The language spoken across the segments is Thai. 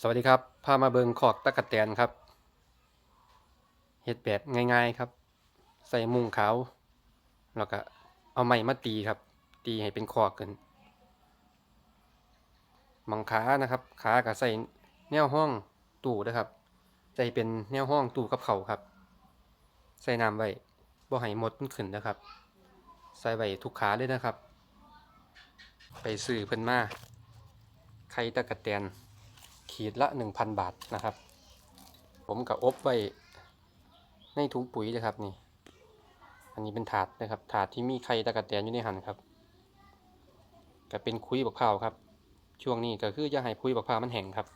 สวัสดีครับ พามาเบิงขอกตะกะแตนครับเฮ็ดแบบง่ายๆครับ ใส่มุ้งขาว แล้วก็เอาไม้มาตีครับ ตีให้เป็นขอกขึ้นมังขานะครับ ขาก็ใส่แนวห้องตู้นะครับใส่เป็นแนวห้องตู้กับเขาครับ ใส่น้ำไว้บ่ให้หมดมันขึ้นนะครับ ใส่ไว้ทุกขาเลยนะครับ ไปซื้อเพิ่นมาไข่ตะกะแตน ขีดละ 1,000 บาทนะครับ ผมกับอบไว้ในถุงปุ๋ยนะครับนี่ อันนี้เป็นถาดนะครับ ถาดที่มีไข่ตะกะแตนอยู่ในหันครับก็เป็นคุยบักพร้าวครับ ช่วงนี้ก็คือจะให้คุยบักพร้าวมันแห้งครับ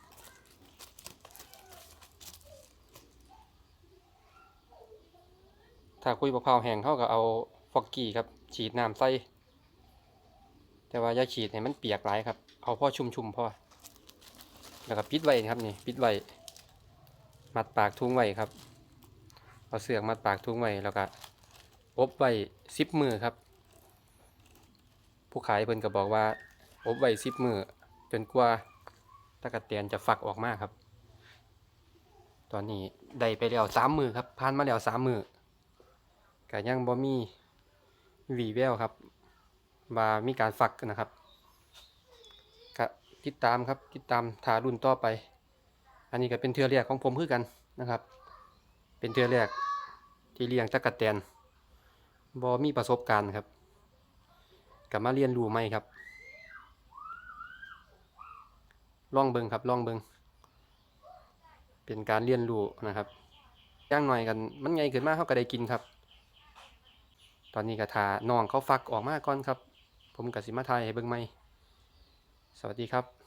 ถ้าคุยบักพร้าวแห้งเขาก็เอาฟอกกี้ครับ ฉีดน้ำใส่ แต่ว่าอย่าฉีดให้มันเปียกหลายครับ เอาพอชุ่มๆพอ แล้วก็ปิดไว้ครับนี่ปิดไว้มัดปากทุงไว้ครับ เอาเสือกมัดปากทุงไว้แล้วก็อบไว้สิบมือครับ ผู้ขายเพิ่นก็บอกว่า อบไว้สิบมือจนกว่าตะกะแตนจะฟักออกมาครับ ตอนนี้ได้ไปแล้วสามมือครับผ่านมาแล้วสามมือก็ยังบ่มีวีแววครับว่ามีการฟักนะครับ ติดตามครับติดตามถารุ่นต่อไป อันนี้ก็เป็นเทือแรกของผมคือกันนะครับ เป็นเทือแรกที่เลี้ยงตะกะแตนบอมีประสบการณ์ครับกลับมาเรียนรู้ใหมครับลองเบิงครับลองเบิงเป็นการเรียนรู้นะครับย่างหน่อยกันมันไงขึ้นมาเขาก็ได้กินครับ ตอนนี้ก็ทาน้องเขาฟักออกมาก่อนครับ ผมกับสิมาทายให้เบิงใหม สวัสดีครับ